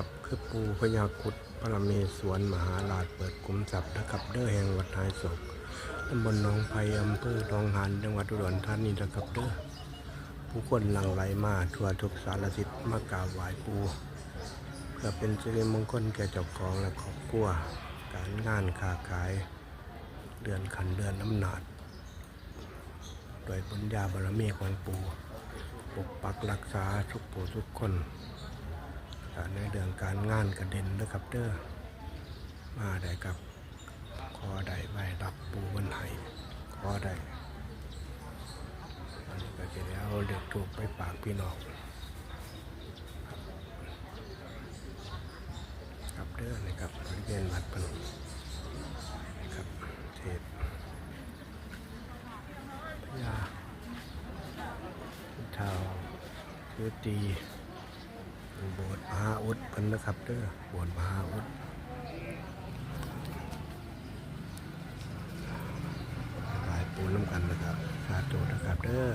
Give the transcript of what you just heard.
ครับ คือปูพญากุฎปรเมศวรมหาราชเปิดกลุ่มทรัพย์นะครับเด้อแห่งวัดท้ายศกตำบลหนองไผ่อำเภอหนองหานจังหวัดอุดรธานีนะครับเด้อผู้คนหลั่งไหลมาทั่วทุกสารทิศมากราบไหว้ปูเพื่อเป็นสิริมงคลแก่เจ้าของและครอบครัวการงานค้าขายเดือนขันเดือนน้ำหนาดโดยบุญญาบารมีของปูปกปักรักษาทุกผู้ทุกคน ในเรื่องการงานกระเด็นนะครับเด้อมาได้กับขอได้ไหวรับปูบนไหขอได้อันนี้ก็จะได้เอาเด็กถูกไปฝากพี่น้องครับเด้อนะครับบริเวณวัดพนมครับเทพพญาเท้าคือตี อุดกันนะครับเด้อบสถ์มหาอุดลายปูน้ำกันนะครับสาธุนะครับเด้อ